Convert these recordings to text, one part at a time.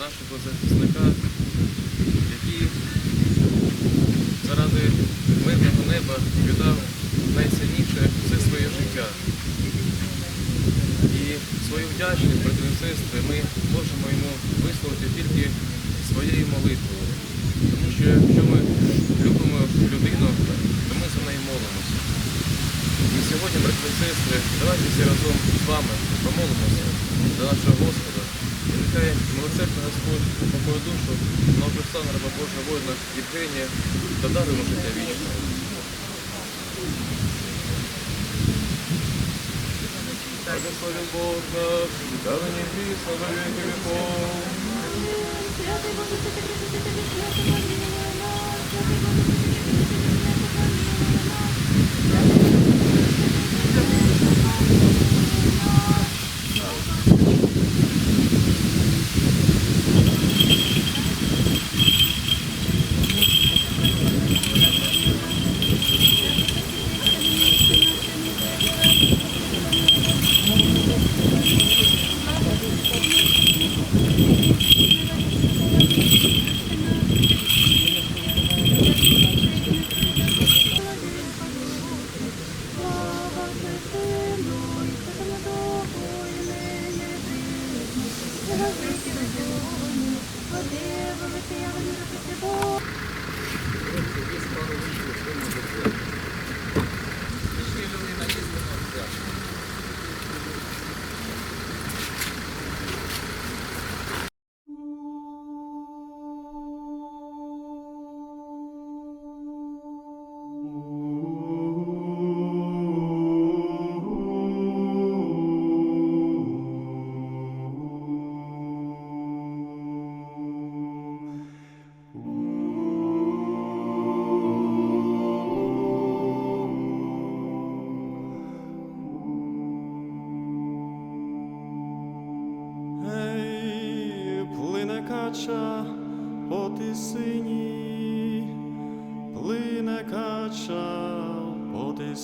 нашого захисника, який милосердний Господь упокоє душу Новопристану раба Божого воїна Євгенія та даруємо життя вічне. Благословен Бог наш, да не вечно во веки веков. Святий Боже, святий Боже, святий Боже, святий Боже, помилуй нас. Святий Боже, святий Боже, святий Боже,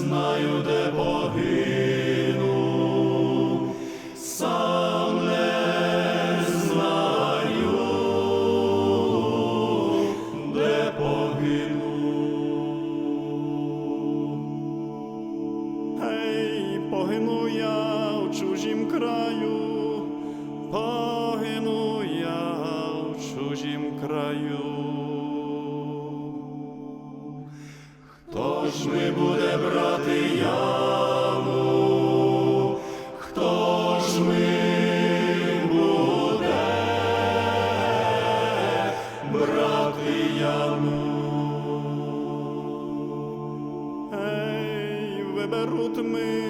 знаю, де Ей,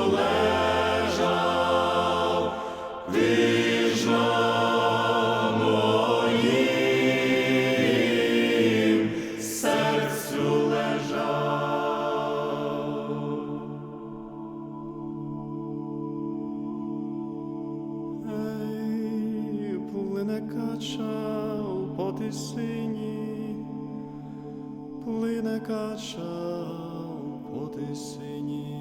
тисині, плине кача по тисині.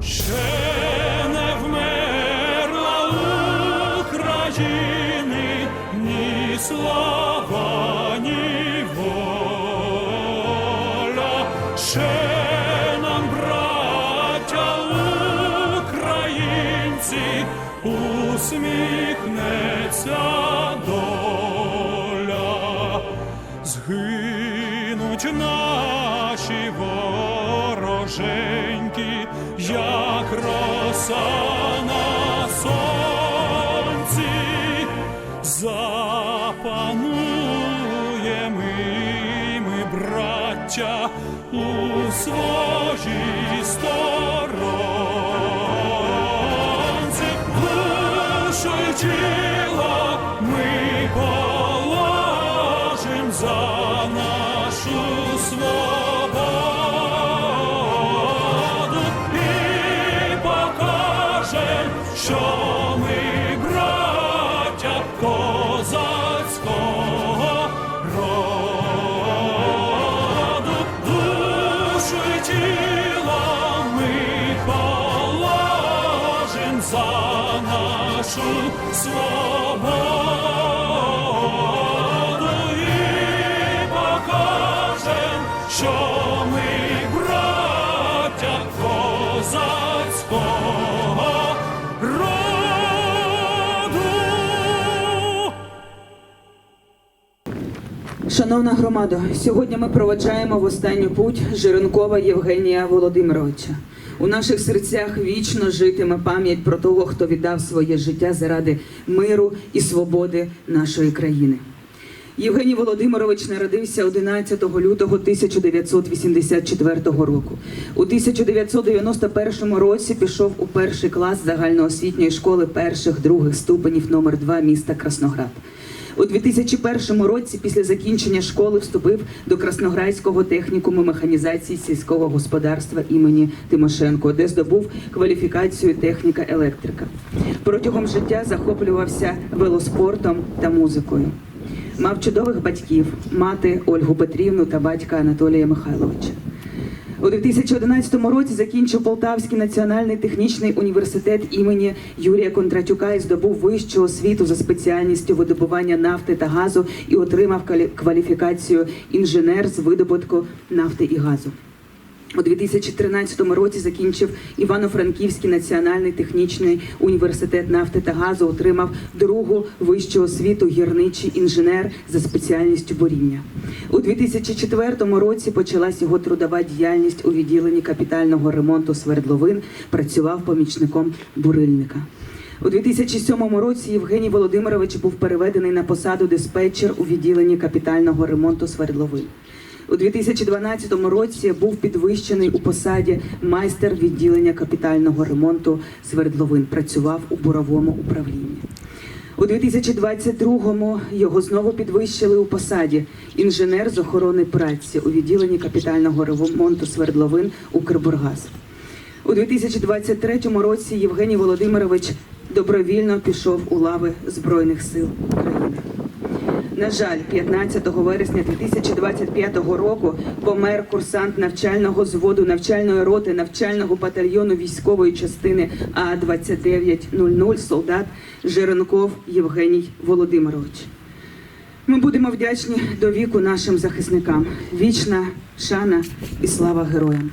Ще наші вороженьки, як роса на сонці, запануємо ми, браття, у своїй Шановна громада, сьогодні ми проведжаємо в останню путь Жиренкова Євгенія Володимировича. У наших серцях вічно житиме пам'ять про того, хто віддав своє життя заради миру і свободи нашої країни. Євгеній Володимирович народився 11 лютого 1984 року. У 1991 році пішов у перший клас загальноосвітньої школи перших других ступенів номер 2 міста Красноград. У 2001 році, після закінчення школи, вступив до Красноградського технікуму механізації сільського господарства імені Тимошенко, де здобув кваліфікацію техніка електрика. Протягом життя захоплювався велоспортом та музикою. Мав чудових батьків, мати Ольгу Петрівну та батька Анатолія Михайловича. У 2011 році закінчив Полтавський національний технічний університет імені Юрія Кондратюка і здобув вищу освіту за спеціальністю видобування нафти та газу і отримав квалі- кваліфікацію інженер з видобутку нафти і газу. У 2013 році закінчив Івано-Франківський національний технічний університет нафти та газу, отримав другу вищу освіту гірничий інженер за спеціальністю буріння. У 2004 році почалась його трудова діяльність у відділенні капітального ремонту свердловин. Працював помічником бурильника. У 2007 році Євгеній Володимирович був переведений на посаду диспетчер у відділенні капітального ремонту свердловин. У 2012 році був підвищений у посаді майстер відділення капітального ремонту свердловин. Працював у буровому управлінні. У 2022-му його знову підвищили у посаді інженер з охорони праці у відділенні капітального ремонту свердловин Укрбургаз. У 2023 році Євгеній Володимирович добровільно пішов у лави Збройних сил України. На жаль, 15 вересня 2025 року помер курсант навчального зводу навчальної роти навчального батальйону військової частини А 2900 солдат Жиренков Євгеній Володимирович. Ми будемо вдячні до віку нашим захисникам. Вічна шана і слава героям.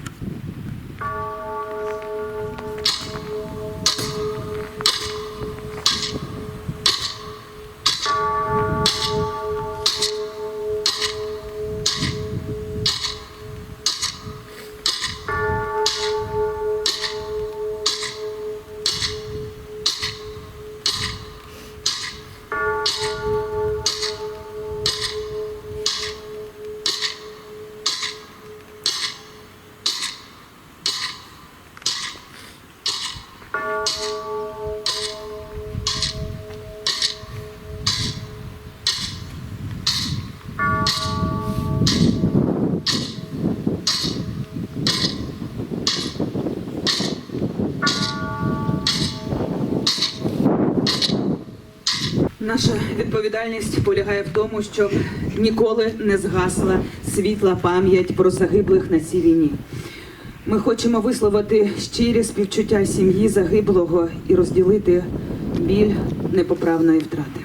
Наша відповідальність полягає в тому, щоб ніколи не згасла світла пам'ять про загиблих на цій війні. Ми хочемо висловити щирі співчуття сім'ї загиблого і розділити біль непоправної втрати.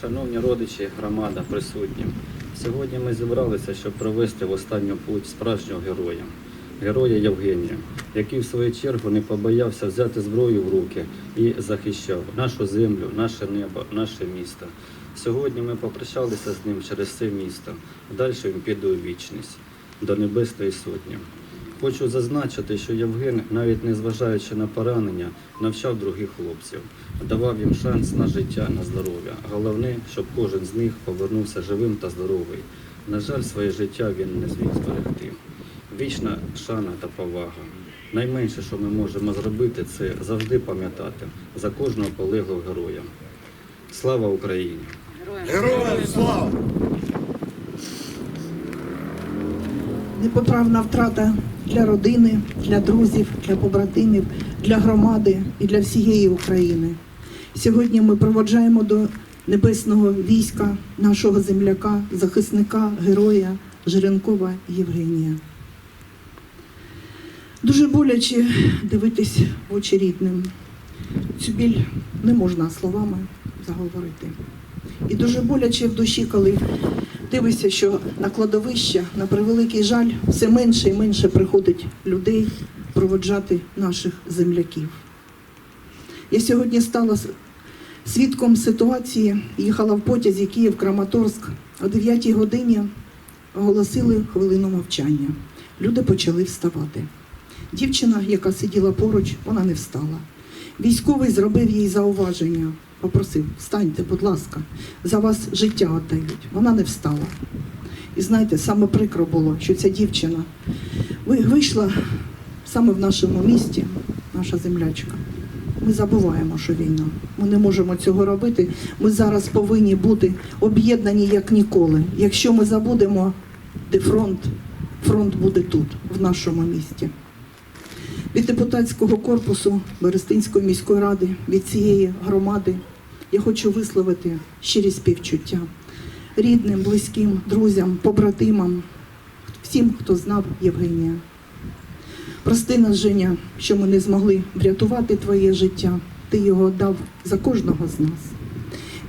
Шановні родичі, громада, присутні. Сьогодні ми зібралися, щоб провести в останню путь справжнього героя, героя Євгенія, який в свою чергу не побоявся взяти зброю в руки і захищав нашу землю, наше небо, наше місто. Сьогодні ми попрощалися з ним через це місто. Далі він піде у вічність до Небесної Сотні. Хочу зазначити, що Євген, навіть не зважаючи на поранення, навчав других хлопців, давав їм шанс на життя, на здоров'я. Головне, щоб кожен з них повернувся живим та здоровий. На жаль, своє життя він не зміг зберегти. Вічна шана та повага. Найменше, що ми можемо зробити, це завжди пам'ятати за кожного полеглого героя. Слава Україні! Героям слава! Непоправна втрата для родини, для друзів, для побратимів, для громади і для всієї України. Сьогодні ми проводжаємо до небесного війська нашого земляка, захисника, героя Жиренкова Євгенія. Дуже боляче дивитись в очі рідним. Цю біль не можна словами заговорити. І дуже боляче в душі, коли дивишся, що на кладовище, на превеликий жаль, все менше і менше приходить людей проводжати наших земляків. Я сьогодні стала свідком ситуації, їхала в потязі Київ-Краматорськ. О 9 годині оголосили хвилину мовчання. Люди почали вставати. Дівчина, яка сиділа поруч, вона не встала. Військовий зробив їй зауваження, попросив: встаньте, будь ласка, за вас життя віддають. Вона не встала. І знаєте, саме прикро було, що ця дівчина вийшла саме в нашому місті, наша землячка. Ми забуваємо, що війна. Ми не можемо цього робити. Ми зараз повинні бути об'єднані як ніколи. Якщо ми забудемо, де фронт, фронт буде тут, в нашому місті. Від депутатського корпусу Берестинської міської ради, від цієї громади я хочу висловити щирі співчуття рідним, близьким, друзям, побратимам, всім, хто знав Євгенія. Прости нас, Женя, що ми не змогли врятувати твоє життя. Ти його дав за кожного з нас.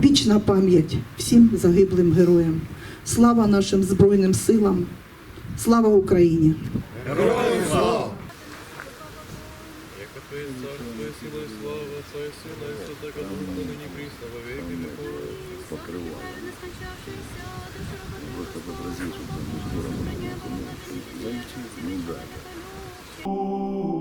Вічна пам'ять всім загиблим героям. Слава нашим Збройним силам, слава Україні! Яка твоє царство, і сила і слава, Отця і Сина, і Святого Духа, нині прісно, во віки віков. Не скончавшийся, Ну Шана!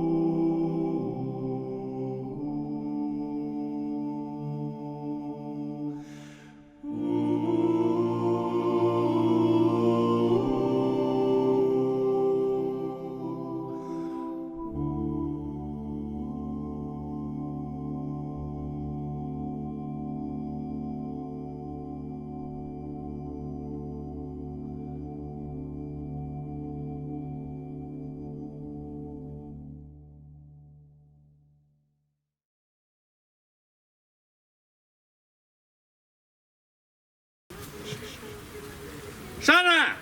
Ей,